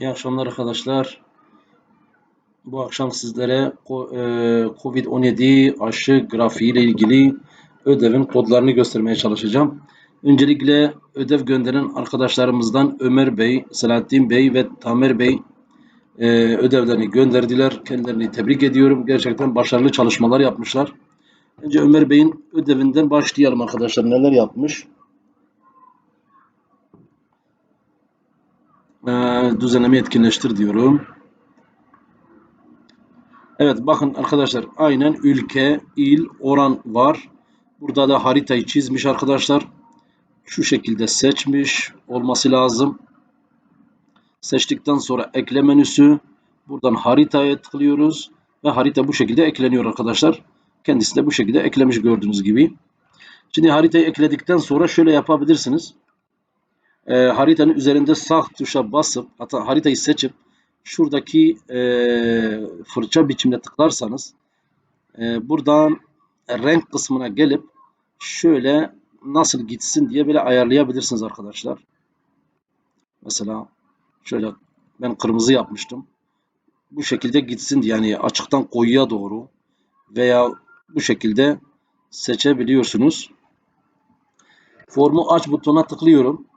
İyi akşamlar arkadaşlar. Bu akşam sizlere e, COVID-19 aşı grafiği ile ilgili ödevin kodlarını göstermeye çalışacağım. Öncelikle ödev gönderen arkadaşlarımızdan Ömer Bey, Selahattin Bey ve Tamer Bey e, ödevlerini gönderdiler. Kendilerini tebrik ediyorum. Gerçekten başarılı çalışmalar yapmışlar. Önce Ömer Bey'in ödevinden başlayalım arkadaşlar. Neler yapmış? E, düzenleme etkinleştir diyorum. Evet bakın arkadaşlar aynen ülke, il, oran var. Burada da haritayı çizmiş arkadaşlar. Şu şekilde seçmiş olması lazım. Seçtikten sonra ekle menüsü. Buradan haritaya tıklıyoruz. Ve harita bu şekilde ekleniyor arkadaşlar. Kendisi de bu şekilde eklemiş gördüğünüz gibi. Şimdi haritayı ekledikten sonra şöyle yapabilirsiniz. Ee, haritanın üzerinde sağ tuşa basıp hatta haritayı seçip şuradaki e, fırça biçimine tıklarsanız e, buradan renk kısmına gelip şöyle nasıl gitsin diye böyle ayarlayabilirsiniz arkadaşlar. Mesela şöyle ben kırmızı yapmıştım. Bu şekilde gitsin diye yani açıktan koyuya doğru veya bu şekilde seçebiliyorsunuz. Formu aç butonuna tıklıyorum.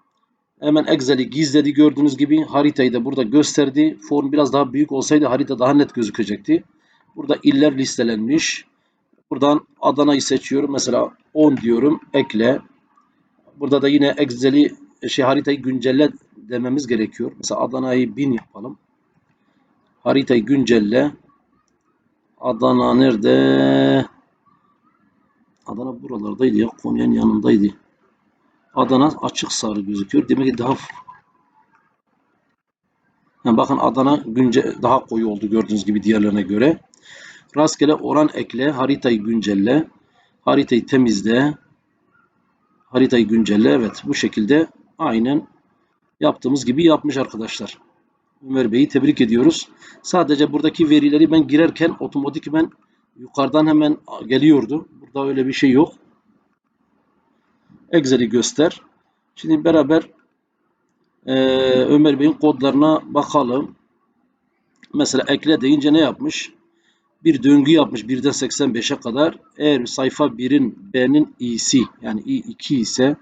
Hemen Excel'i gizledi gördüğünüz gibi haritayı da burada gösterdi. Form biraz daha büyük olsaydı harita daha net gözükecekti. Burada iller listelenmiş. Buradan Adana'yı seçiyorum. Mesela 10 diyorum. Ekle. Burada da yine Excel'i şey haritayı güncelle dememiz gerekiyor. Mesela Adana'yı 1000 yapalım. Haritayı güncelle. Adana nerede? Adana buralardaydı ya. Konya'nın yanındaydı. Adana açık sarı gözüküyor. Demek ki daha yani bakın Adana günce daha koyu oldu gördüğünüz gibi diğerlerine göre. Rastgele oran ekle, haritayı güncelle, haritayı temizle, haritayı güncelle. Evet bu şekilde aynen yaptığımız gibi yapmış arkadaşlar. Ömer Bey'i tebrik ediyoruz. Sadece buradaki verileri ben girerken otomatikmen yukarıdan hemen geliyordu. Burada öyle bir şey yok. Excel'i göster. Şimdi beraber e, Ömer Bey'in kodlarına bakalım. Mesela ekle deyince ne yapmış? Bir döngü yapmış 1'den 85'e kadar. Eğer sayfa 1'in B'nin i'si yani i2 ise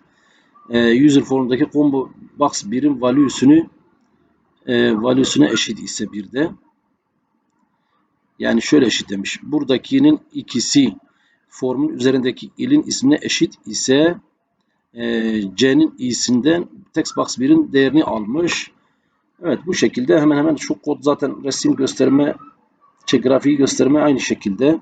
e, user formundaki combo box 1'in value'sunu e, value'suna eşit ise bir yani şöyle eşit demiş. Buradakinin ikisi formun üzerindeki ilin ismine eşit ise e, C'nin i'sinden textbox 1'in değerini almış. Evet bu şekilde hemen hemen şu kod zaten resim gösterme şey, grafiği gösterme aynı şekilde.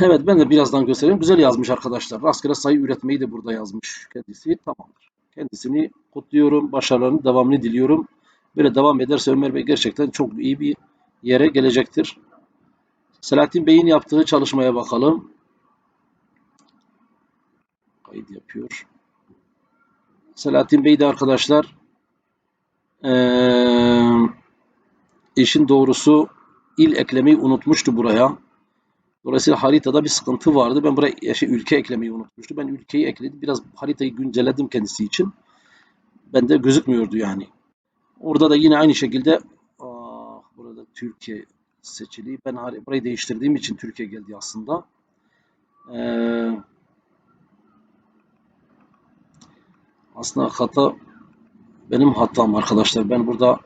Evet ben de birazdan göstereyim. Güzel yazmış arkadaşlar. Rastgele sayı üretmeyi de burada yazmış kendisi. Tamamdır. Kendisini kutluyorum. Başarılarının devamını diliyorum. Böyle devam ederse Ömer Bey gerçekten çok iyi bir yere gelecektir. Selahattin Bey'in yaptığı çalışmaya bakalım. Kayıt yapıyor. Selahattin Bey de arkadaşlar ee, işin doğrusu il eklemeyi unutmuştu buraya. Dolayısıyla haritada bir sıkıntı vardı. Ben buraya şey, ülke eklemeyi unutmuştum. Ben ülkeyi ekledim. Biraz haritayı güncelledim kendisi için. Bende gözükmüyordu yani. Orada da yine aynı şekilde ah, burada Türkiye seçili. Ben burayı değiştirdiğim için Türkiye geldi aslında. Ee, aslında hata benim hatam arkadaşlar. Ben burada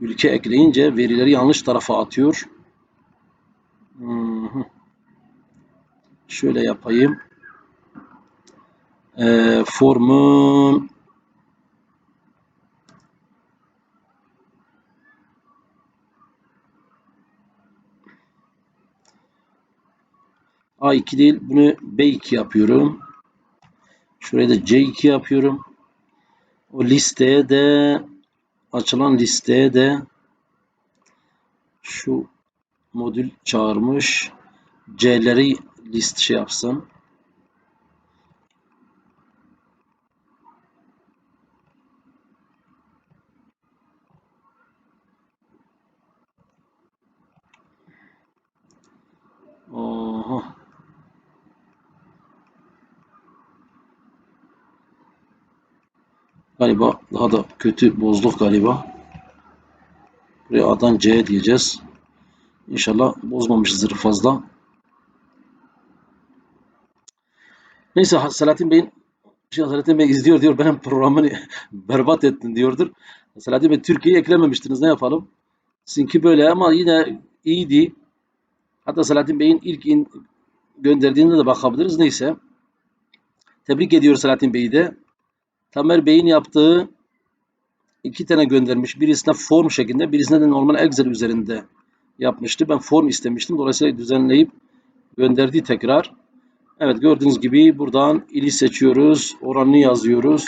ülke ekleyince verileri yanlış tarafa atıyor. Şöyle yapayım. Ee, formun A2 değil bunu B2 yapıyorum. Şuraya da C2 yapıyorum. O listeye de açılan listeye de şu modül çağırmış. C'leri list şey yapsın. Galiba daha da kötü bozduk galiba. Buraya A'dan C'ye diyeceğiz. İnşallah bozmamışızdır fazla. Neyse Selahattin Bey'in şey, Selahattin Bey izliyor diyor benim programını berbat ettin diyordur. Selahattin Bey Türkiye'yi eklememiştiniz ne yapalım? Sizinki böyle ama yine iyiydi. Hatta Selahattin Bey'in ilk in, gönderdiğinde de bakabiliriz. Neyse. Tebrik ediyor Selahattin Bey'i de. Tamer Bey'in yaptığı iki tane göndermiş. Birisine form şeklinde, birisine de normal Excel üzerinde yapmıştı. Ben form istemiştim. Dolayısıyla düzenleyip gönderdi tekrar. Evet gördüğünüz gibi buradan ili seçiyoruz. Oranını yazıyoruz.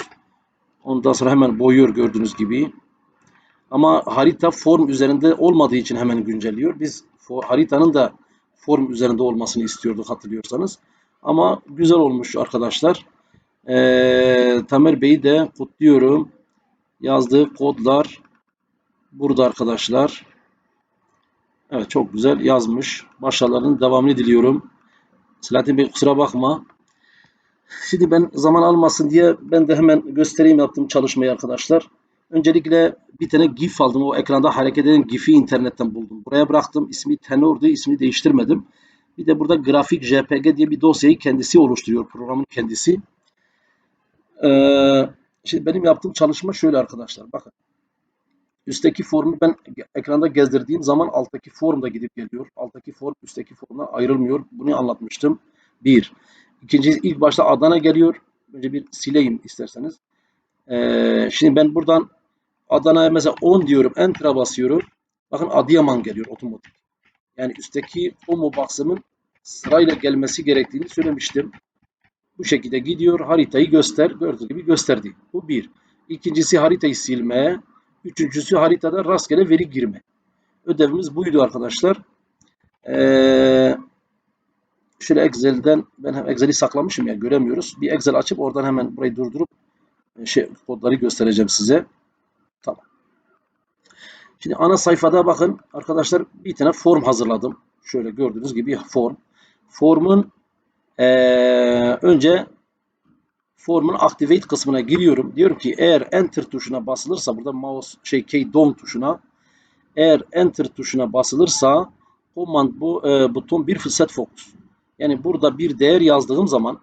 Ondan sonra hemen boyuyor gördüğünüz gibi. Ama harita form üzerinde olmadığı için hemen güncelliyor. Biz haritanın da form üzerinde olmasını istiyorduk hatırlıyorsanız. Ama güzel olmuş arkadaşlar. Ee, Tamer Bey'i de kutluyorum. Yazdığı kodlar burada arkadaşlar. Evet çok güzel yazmış. Başarılarının devamını diliyorum. Selahattin Bey kusura bakma. Şimdi ben zaman almasın diye ben de hemen göstereyim yaptığım çalışmayı arkadaşlar. Öncelikle bir tane GIF aldım. O ekranda hareket eden GIF'i internetten buldum. Buraya bıraktım. İsmi Tenor'du. İsmini değiştirmedim. Bir de burada grafik JPG diye bir dosyayı kendisi oluşturuyor. Programın kendisi. Ee, şimdi benim yaptığım çalışma şöyle arkadaşlar. Bakın. Üstteki formu ben ekranda gezdirdiğim zaman alttaki form da gidip geliyor. Alttaki form üstteki formdan ayrılmıyor. Bunu anlatmıştım. Bir. İkincisi ilk başta Adana geliyor. Önce bir sileyim isterseniz. Ee, şimdi ben buradan Adana'ya mesela 10 diyorum. Enter'a basıyorum. Bakın Adıyaman geliyor otomatik. Yani üstteki o box'ımın sırayla gelmesi gerektiğini söylemiştim. Bu şekilde gidiyor. Haritayı göster. Gördüğünüz gibi gösterdi. Bu bir. İkincisi haritayı silme. Üçüncüsü haritada rastgele veri girme. Ödevimiz buydu arkadaşlar. Ee, şöyle Excel'den ben hem Excel'i saklamışım ya göremiyoruz. Bir Excel açıp oradan hemen burayı durdurup şey kodları göstereceğim size. Tamam. Şimdi ana sayfada bakın arkadaşlar bir tane form hazırladım. Şöyle gördüğünüz gibi form. Formun ee, önce formun activate kısmına giriyorum. Diyorum ki eğer enter tuşuna basılırsa burada mouse şey key down tuşuna eğer enter tuşuna basılırsa command bu e, buton bir set focus. Yani burada bir değer yazdığım zaman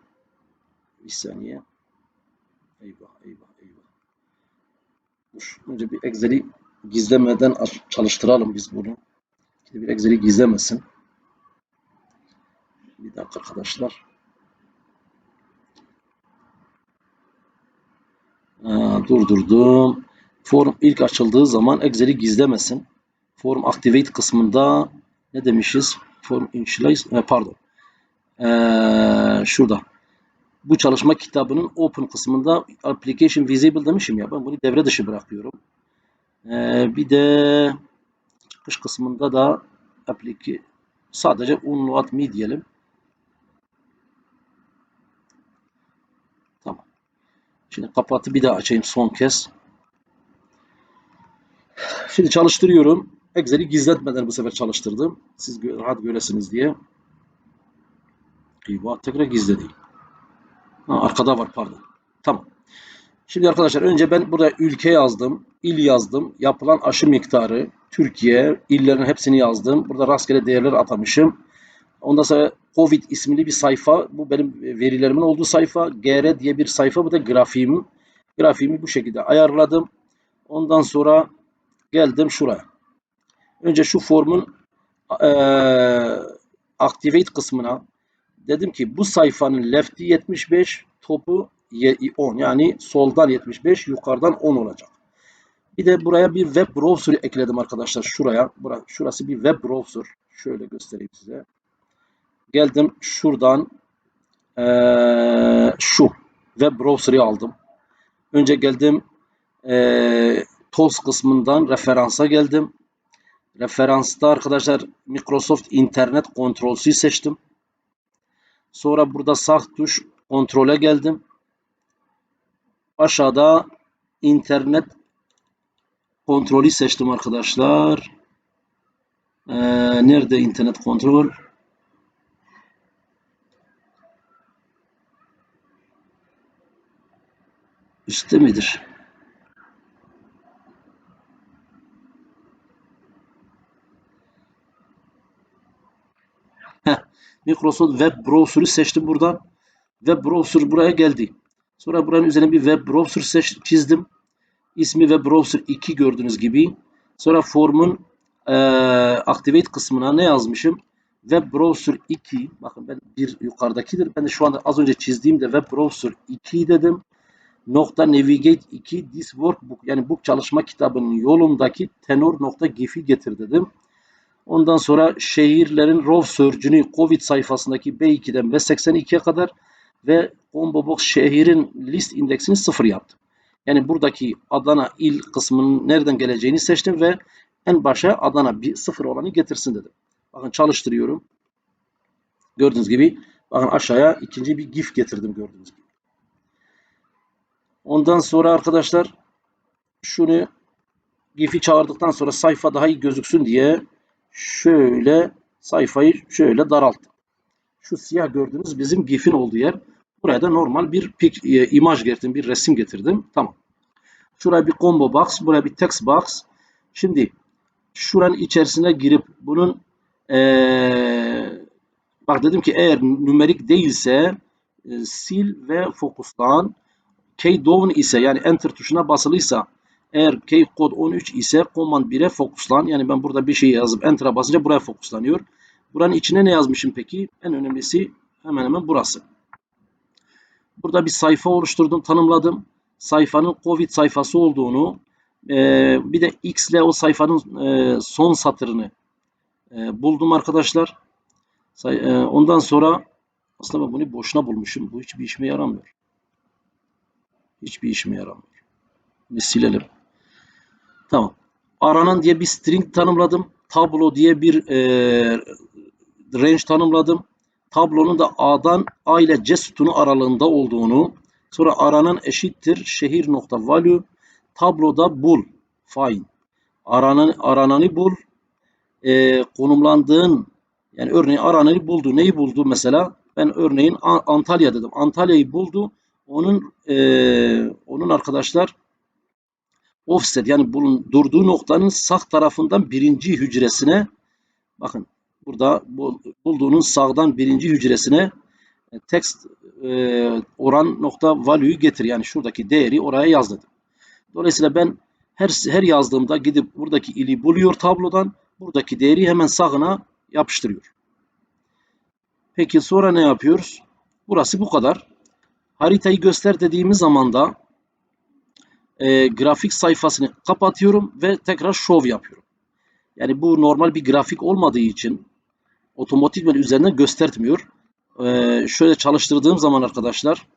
bir saniye eyvah eyvah eyvah önce bir Excel'i gizlemeden çalıştıralım biz bunu. Bir Excel'i gizlemesin. Bir dakika arkadaşlar. Aa, durdurdum. Form ilk açıldığı zaman Excel'i gizlemesin. Form Activate kısmında ne demişiz? Form Initialize, e, pardon. Ee, şurada. Bu çalışma kitabının Open kısmında Application Visible demişim ya. Ben bunu devre dışı bırakıyorum. Ee, bir de çıkış kısmında da sadece unload me diyelim. Şimdi kapatı bir daha açayım son kez. Şimdi çalıştırıyorum. Excel'i gizletmeden bu sefer çalıştırdım. Siz rahat göresiniz diye. Eyvah tekrar gizledi. Ha, arkada var pardon. Tamam. Şimdi arkadaşlar önce ben burada ülke yazdım, il yazdım, yapılan aşı miktarı, Türkiye, illerin hepsini yazdım. Burada rastgele değerler atamışım. Ondan sonra Covid isimli bir sayfa. Bu benim verilerimin olduğu sayfa. GR diye bir sayfa. Bu da grafiğim. Grafiğimi bu şekilde ayarladım. Ondan sonra geldim şuraya. Önce şu formun e, activate kısmına dedim ki bu sayfanın left'i 75, topu 10 yani soldan 75 yukarıdan 10 olacak. Bir de buraya bir web browser ekledim arkadaşlar şuraya. Şurası bir web browser. Şöyle göstereyim size. Geldim şuradan ee, şu web browser'ı aldım. Önce geldim ee, tools kısmından referansa geldim. Referansta arkadaşlar Microsoft internet kontrolsüzü seçtim. Sonra burada sağ tuş kontrole geldim. Aşağıda internet kontrolü seçtim arkadaşlar. Ee, nerede internet kontrol? üstte midir? Heh, Microsoft Web Browser'ı seçtim buradan. Web Browser buraya geldi. Sonra buranın üzerine bir Web Browser seç, çizdim. İsmi Web Browser 2 gördüğünüz gibi. Sonra formun e, activate kısmına ne yazmışım? Web Browser 2. Bakın ben bir yukarıdakidir. Ben de şu anda az önce çizdiğimde Web Browser 2 dedim. Nokta Navigate 2 This Workbook yani bu çalışma kitabının yolundaki tenor nokta gif'i getir dedim. Ondan sonra şehirlerin Raw Search'ünü COVID sayfasındaki B2'den B82'ye kadar ve Combo Box şehrin list indeksini sıfır yaptım. Yani buradaki Adana il kısmının nereden geleceğini seçtim ve en başa Adana bir sıfır olanı getirsin dedim. Bakın çalıştırıyorum. Gördüğünüz gibi bakın aşağıya ikinci bir GIF getirdim gördüğünüz gibi. Ondan sonra arkadaşlar şunu GIF'i çağırdıktan sonra sayfa daha iyi gözüksün diye şöyle sayfayı şöyle daralttım. Şu siyah gördüğünüz bizim GIF'in olduğu yer. Buraya da normal bir pik, e, imaj getirdim, bir resim getirdim. Tamam. Şuraya bir combo box, buraya bir text box. Şimdi şuranın içerisine girip bunun ee, bak dedim ki eğer nümerik değilse e, sil ve fokuslan. Key down ise yani enter tuşuna basılıysa eğer key kod 13 ise command 1'e fokuslan. Yani ben burada bir şey yazıp enter'a basınca buraya fokuslanıyor. Buranın içine ne yazmışım peki? En önemlisi hemen hemen burası. Burada bir sayfa oluşturdum, tanımladım. Sayfanın COVID sayfası olduğunu, e, bir de X ile o sayfanın e, son satırını e, buldum arkadaşlar. Ondan sonra aslında ben bunu boşuna bulmuşum. Bu hiçbir işime yaramıyor. Hiçbir işime yaramıyor. Bir silelim. Tamam. Aranan diye bir string tanımladım. Tablo diye bir e, range tanımladım. Tablonun da A'dan A ile C sütunu aralığında olduğunu, sonra aranan eşittir şehir nokta value, tabloda bul, find. Aranan, arananı bul, e, konumlandığın yani örneğin arananı buldu. Neyi buldu mesela? Ben örneğin Antalya dedim. Antalya'yı buldu. Onun e, onun arkadaşlar offset yani bulunduğu noktanın sağ tarafından birinci hücresine bakın burada bulduğunun sağdan birinci hücresine e, text e, oran nokta value'yu getir. Yani şuradaki değeri oraya yaz dedim. Dolayısıyla ben her, her yazdığımda gidip buradaki ili buluyor tablodan. Buradaki değeri hemen sağına yapıştırıyor. Peki sonra ne yapıyoruz? Burası bu kadar. Haritayı göster dediğimiz zaman da e, grafik sayfasını kapatıyorum ve tekrar show yapıyorum. Yani bu normal bir grafik olmadığı için otomatikman üzerinden göstermiyor. Ee, şöyle çalıştırdığım zaman arkadaşlar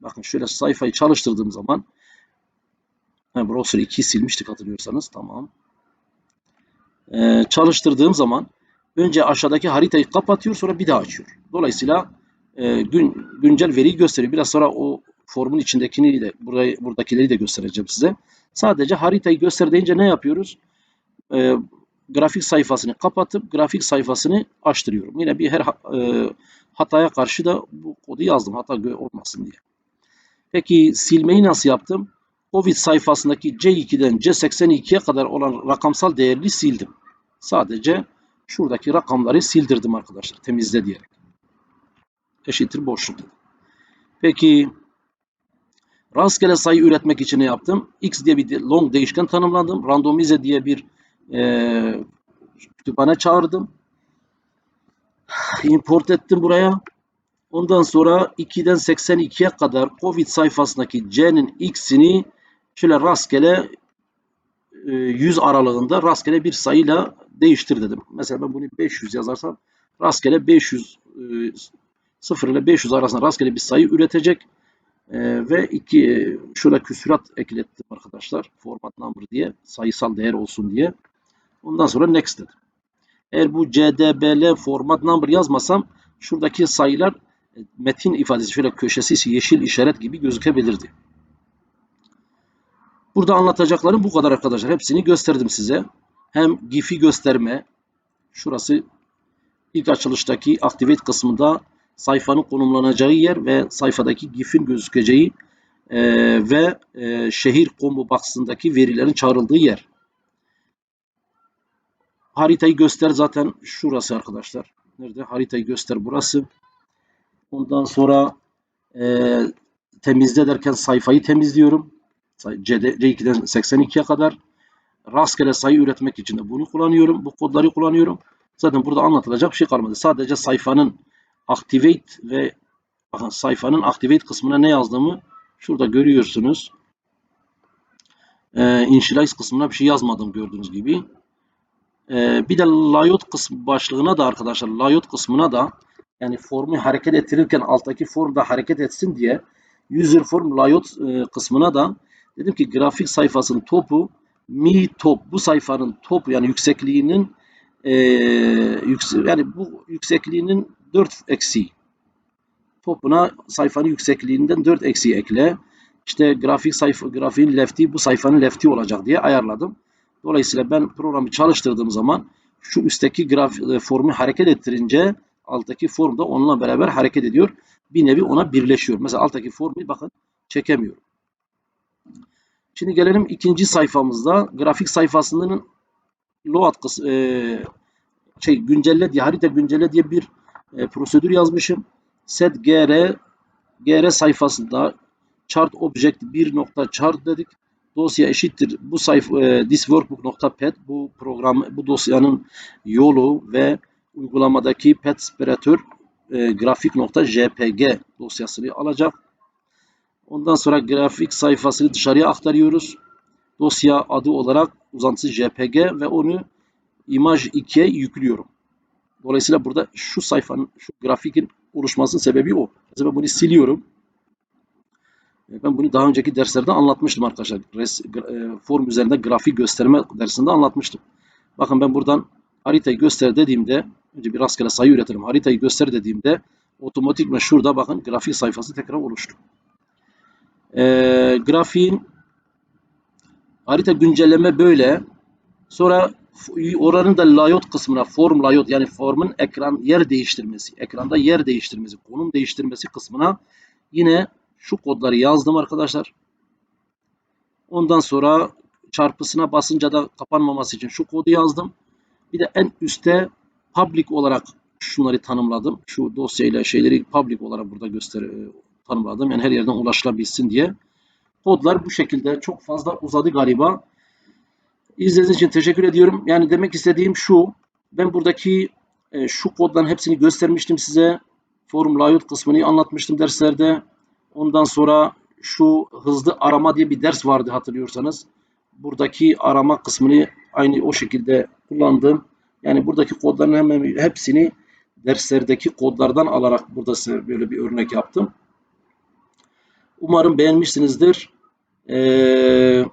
bakın şöyle sayfayı çalıştırdığım zaman he, browser 2'yi silmiştik hatırlıyorsanız tamam. Ee, çalıştırdığım zaman önce aşağıdaki haritayı kapatıyor sonra bir daha açıyor. Dolayısıyla e, gün, güncel veriyi gösteriyor. Biraz sonra o formun içindekini de burayı, buradakileri de göstereceğim size. Sadece haritayı göster deyince ne yapıyoruz? Ee, grafik sayfasını kapatıp grafik sayfasını açtırıyorum. Yine bir her e, hataya karşı da bu kodu yazdım hata olmasın diye. Peki silmeyi nasıl yaptım? Covid sayfasındaki C2'den C82'ye kadar olan rakamsal değerini sildim. Sadece şuradaki rakamları sildirdim arkadaşlar temizle diyerek. Eşittir boşluk dedim. Peki rastgele sayı üretmek için ne yaptım? X diye bir long değişken tanımladım. Randomize diye bir e, kütüphane çağırdım. Import ettim buraya. Ondan sonra 2'den 82'ye kadar Covid sayfasındaki C'nin X'ini şöyle rastgele 100 aralığında rastgele bir sayıyla değiştir dedim. Mesela ben bunu 500 yazarsam rastgele 500 0 ile 500 arasında rastgele bir sayı üretecek. ve iki şurada küsurat eklettim arkadaşlar. Format number diye sayısal değer olsun diye. Ondan sonra next dedim. Eğer bu CDBL format number yazmasam şuradaki sayılar e, metin ifadesi şöyle köşesi yeşil işaret gibi gözükebilirdi. Burada anlatacaklarım bu kadar arkadaşlar. Hepsini gösterdim size. Hem GIF'i gösterme. Şurası ilk açılıştaki Activate kısmında sayfanın konumlanacağı yer ve sayfadaki GIF'in gözükeceği e, ve e, şehir combo box'ındaki verilerin çağrıldığı yer. Haritayı göster zaten şurası arkadaşlar. Nerede? Haritayı göster burası. Ondan sonra e, temizle derken sayfayı temizliyorum. Say- CD C2'den 82'ye kadar. Rastgele sayı üretmek için de bunu kullanıyorum. Bu kodları kullanıyorum. Zaten burada anlatılacak bir şey kalmadı. Sadece sayfanın activate ve bakın sayfanın activate kısmına ne yazdığımı şurada görüyorsunuz. Ee, initialize kısmına bir şey yazmadım gördüğünüz gibi. Ee, bir de layout kısmı başlığına da arkadaşlar layout kısmına da yani formu hareket ettirirken alttaki form da hareket etsin diye user form layout e, kısmına da dedim ki grafik sayfasının topu mi top bu sayfanın topu yani yüksekliğinin e, yükse, yani bu yüksekliğinin 4 eksi topuna sayfanın yüksekliğinden 4 eksi ekle. İşte grafik sayfa grafiğin lefti bu sayfanın lefti olacak diye ayarladım. Dolayısıyla ben programı çalıştırdığım zaman şu üstteki grafik e, formu hareket ettirince alttaki form da onunla beraber hareket ediyor. Bir nevi ona birleşiyor. Mesela alttaki formu bakın çekemiyorum. Şimdi gelelim ikinci sayfamızda. Grafik sayfasının load kısmı e, şey güncelle diye harita güncelle diye bir e, prosedür yazmışım. Set gr gr sayfasında chart object 1 nokta chart dedik. Dosya eşittir bu sayfa e, this workbook.pet bu program bu dosyanın yolu ve uygulamadaki pet separator e, grafik.jpg dosyasını alacak. Ondan sonra grafik sayfasını dışarıya aktarıyoruz. Dosya adı olarak uzantısı JPG ve onu imaj 2'ye yüklüyorum. Dolayısıyla burada şu sayfanın, şu grafikin oluşmasının sebebi o. Mesela bunu siliyorum. E, Ben bunu daha önceki derslerde anlatmıştım arkadaşlar. Res, e, form üzerinde grafik gösterme dersinde anlatmıştım. Bakın ben buradan haritayı göster dediğimde, önce bir rastgele sayı üretelim. Haritayı göster dediğimde otomatikman şurada bakın grafik sayfası tekrar oluştu. E, grafiğin harita güncelleme böyle. Sonra oranın da layout kısmına form layout yani formun ekran yer değiştirmesi, ekranda yer değiştirmesi, konum değiştirmesi kısmına yine şu kodları yazdım arkadaşlar. Ondan sonra çarpısına basınca da kapanmaması için şu kodu yazdım. Bir de en üstte public olarak şunları tanımladım. Şu dosyayla şeyleri public olarak burada göster tanımladım. Yani her yerden ulaşılabilsin diye. Kodlar bu şekilde çok fazla uzadı galiba. İzlediğiniz için teşekkür ediyorum. Yani demek istediğim şu. Ben buradaki e, şu kodların hepsini göstermiştim size. Forum layout kısmını anlatmıştım derslerde. Ondan sonra şu hızlı arama diye bir ders vardı hatırlıyorsanız. Buradaki arama kısmını aynı o şekilde kullandım. Yani buradaki kodların hemen hepsini derslerdeki kodlardan alarak burada size böyle bir örnek yaptım. Umarım beğenmişsinizdir. Ee,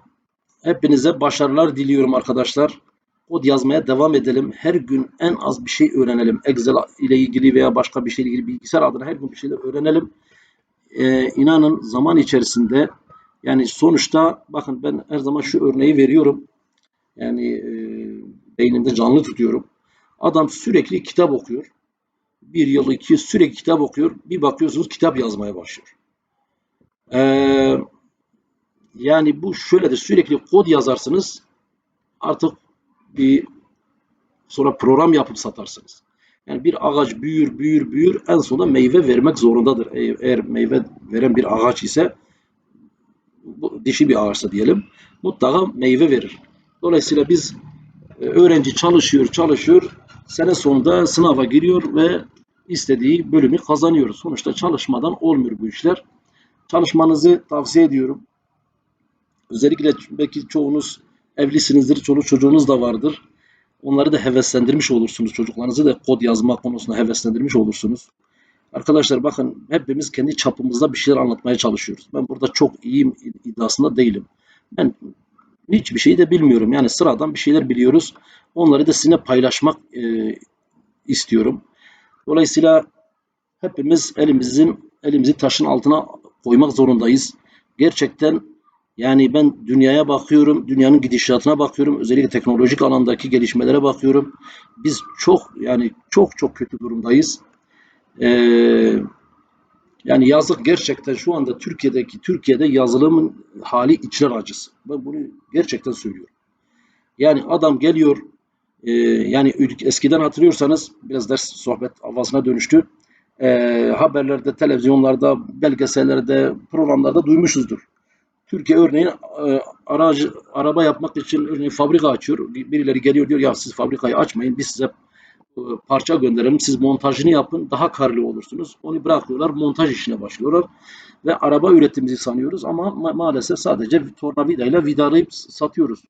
hepinize başarılar diliyorum arkadaşlar. Kod yazmaya devam edelim. Her gün en az bir şey öğrenelim. Excel ile ilgili veya başka bir şeyle ilgili bilgisayar adına her gün bir şeyler öğrenelim. Ee, inanın zaman içerisinde yani sonuçta bakın ben her zaman şu örneği veriyorum. Yani e, beynimde canlı tutuyorum. Adam sürekli kitap okuyor. Bir yıl iki sürekli kitap okuyor. Bir bakıyorsunuz kitap yazmaya başlıyor. Ee, yani bu şöyledir. Sürekli kod yazarsınız. Artık bir sonra program yapıp satarsınız. Yani bir ağaç büyür, büyür, büyür. En sonunda meyve vermek zorundadır. Eğer meyve veren bir ağaç ise bu dişi bir ağaçsa diyelim mutlaka meyve verir. Dolayısıyla biz e, öğrenci çalışıyor, çalışıyor. Sene sonunda sınava giriyor ve istediği bölümü kazanıyor. Sonuçta çalışmadan olmuyor bu işler. Çalışmanızı tavsiye ediyorum. Özellikle belki çoğunuz evlisinizdir, çoluk çocuğunuz da vardır. Onları da heveslendirmiş olursunuz. Çocuklarınızı da kod yazma konusunda heveslendirmiş olursunuz. Arkadaşlar bakın hepimiz kendi çapımızda bir şeyler anlatmaya çalışıyoruz. Ben burada çok iyiyim iddiasında değilim. Ben hiçbir şeyi de bilmiyorum. Yani sıradan bir şeyler biliyoruz. Onları da sizinle paylaşmak e, istiyorum. Dolayısıyla hepimiz elimizin elimizi taşın altına koymak zorundayız. Gerçekten yani ben dünyaya bakıyorum, dünyanın gidişatına bakıyorum, özellikle teknolojik alandaki gelişmelere bakıyorum. Biz çok yani çok çok kötü durumdayız. Ee, yani yazık gerçekten şu anda Türkiye'deki Türkiye'de yazılımın hali içler acısı. Ben bunu gerçekten söylüyorum. Yani adam geliyor Ee, yani eskiden hatırlıyorsanız biraz ders sohbet havasına dönüştü. Ee, haberlerde, televizyonlarda, belgesellerde, programlarda duymuşuzdur. Türkiye örneğin e, aracı araba yapmak için örneğin fabrika açıyor. Birileri geliyor diyor ya siz fabrikayı açmayın biz size e, parça gönderelim. Siz montajını yapın daha karlı olursunuz. Onu bırakıyorlar montaj işine başlıyorlar. Ve araba üretimimizi sanıyoruz ama ma- maalesef sadece tornavidayla vidalayıp satıyoruz.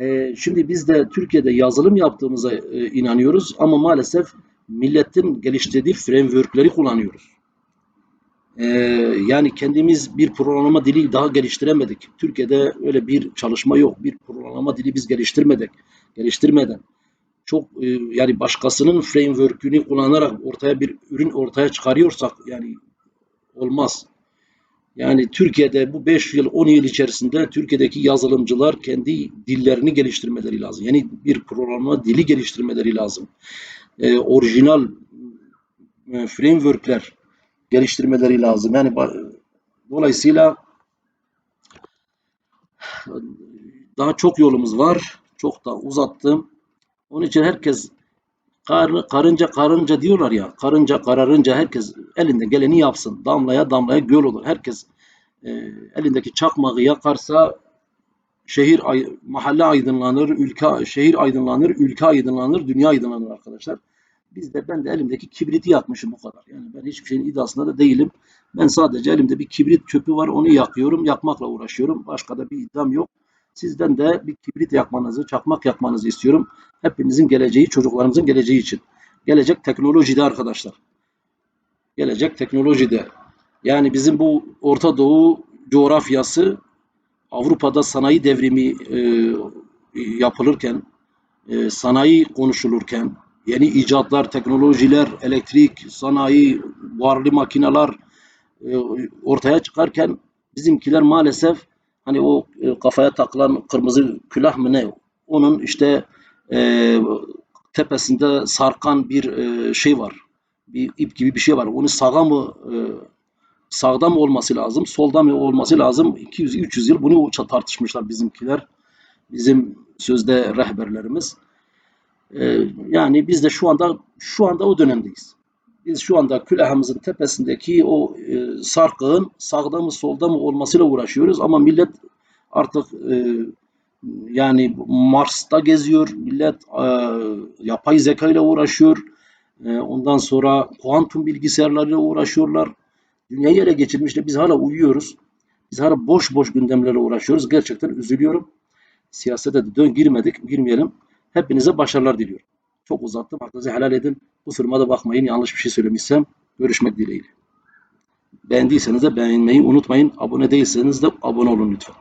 E, şimdi biz de Türkiye'de yazılım yaptığımıza e, inanıyoruz ama maalesef milletin geliştirdiği framework'leri kullanıyoruz. Ee, yani kendimiz bir programlama dili daha geliştiremedik. Türkiye'de öyle bir çalışma yok. Bir programlama dili biz geliştirmedik. Geliştirmeden çok e, yani başkasının framework'ünü kullanarak ortaya bir ürün ortaya çıkarıyorsak yani olmaz. Yani Türkiye'de bu 5 yıl 10 yıl içerisinde Türkiye'deki yazılımcılar kendi dillerini geliştirmeleri lazım. Yani bir programlama dili geliştirmeleri lazım. Ee, orijinal e, framework'ler geliştirmeleri lazım. Yani dolayısıyla daha çok yolumuz var. Çok da uzattım. Onun için herkes kar, karınca karınca diyorlar ya. Karınca kararınca herkes elinden geleni yapsın. Damlaya damlaya göl olur. Herkes e, elindeki çakmağı yakarsa şehir mahalle aydınlanır, ülke şehir aydınlanır, ülke aydınlanır, dünya aydınlanır arkadaşlar. Biz de ben de elimdeki kibriti yakmışım bu kadar. Yani ben hiçbir şeyin iddiasında da değilim. Ben sadece elimde bir kibrit çöpü var onu yakıyorum. Yakmakla uğraşıyorum. Başka da bir iddiam yok. Sizden de bir kibrit yakmanızı, çakmak yakmanızı istiyorum. Hepimizin geleceği, çocuklarımızın geleceği için. Gelecek teknolojide arkadaşlar. Gelecek teknolojide. Yani bizim bu Orta Doğu coğrafyası Avrupa'da sanayi devrimi e, yapılırken, e, sanayi konuşulurken, yeni icatlar, teknolojiler, elektrik, sanayi, buharlı makineler e, ortaya çıkarken bizimkiler maalesef hani o e, kafaya takılan kırmızı külah mı ne onun işte e, tepesinde sarkan bir e, şey var. Bir ip gibi bir şey var. Onu sağa mı e, sağda mı olması lazım, solda mı olması lazım? 200-300 yıl bunu tartışmışlar bizimkiler. Bizim sözde rehberlerimiz. Ee, yani biz de şu anda şu anda o dönemdeyiz. Biz şu anda külahımızın tepesindeki o e, sarkığın sağda mı solda mı olmasıyla uğraşıyoruz ama millet artık e, yani Mars'ta geziyor, millet e, yapay zeka ile uğraşıyor. E, ondan sonra kuantum bilgisayarlarıyla uğraşıyorlar. Dünyayı ele geçirmişler. Biz hala uyuyoruz. Biz hala boş boş gündemlerle uğraşıyoruz. Gerçekten üzülüyorum. Siyasete de dön girmedik, girmeyelim. Hepinize başarılar diliyorum. Çok uzattım. Hakkınızı helal edin. Kusuruma da bakmayın. Yanlış bir şey söylemişsem görüşmek dileğiyle. Beğendiyseniz de beğenmeyi unutmayın. Abone değilseniz de abone olun lütfen.